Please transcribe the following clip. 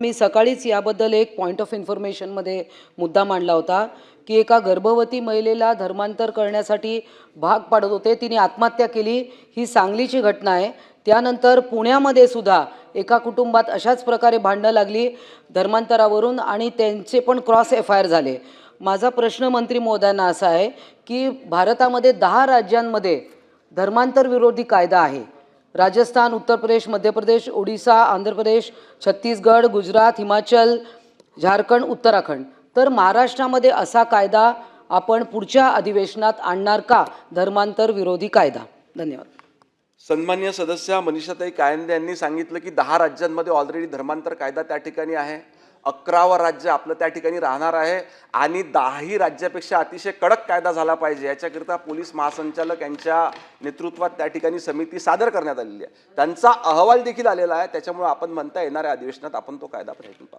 मी सकाळीच याबद्दल एक पॉईंट ऑफ इन्फॉर्मेशनमध्ये मुद्दा मांडला होता की एका गर्भवती महिलेला धर्मांतर करण्यासाठी भाग पाडत होते. तिने आत्महत्या केली. ही सांगलीची घटना आहे. त्यानंतर पुण्यामध्ये सुद्धा एका कुटुंबात अशाच प्रकारे भांडणं लागली धर्मांतरावरून आणि त्यांचे पण क्रॉस एफ आय आर झाले. माझा प्रश्न मंत्री महोदयांना असा आहे की भारतामध्ये दहा राज्यांमध्ये धर्मांतर विरोधी कायदा आहे. राजस्थान उत्तर प्रदेश मध्य प्रदेश ओडिसा आंध्र प्रदेश छत्तीसगड गुजरात हिमाचल झारखंड उत्तराखंड. तर महाराष्ट्रामध्ये असा कायदा आपण पुढच्या अधिवेशनात आणणार का? धर्मांतर विरोधी कायदा. धन्यवाद. सन्मान्य सदस्य मनीषाताई कायंदे यांनी सांगितलं की दहा राज्यांमध्ये ऑलरेडी धर्मांतर कायदा त्या ठिकाणी आहे. अकरावं राज्य आपलं त्या ठिकाणी राहणार आहे आणि दहाही राज्यापेक्षा अतिशय कडक कायदा झाला पाहिजे. याच्याकरिता पोलीस महासंचालक यांच्या नेतृत्वात त्या ठिकाणी समिती सादर करण्यात आलेली आहे. त्यांचा अहवाल देखील आलेला आहे. त्याच्यामुळे आपण म्हणता येणाऱ्या अधिवेशनात आपण तो कायदा प्रयत्न पास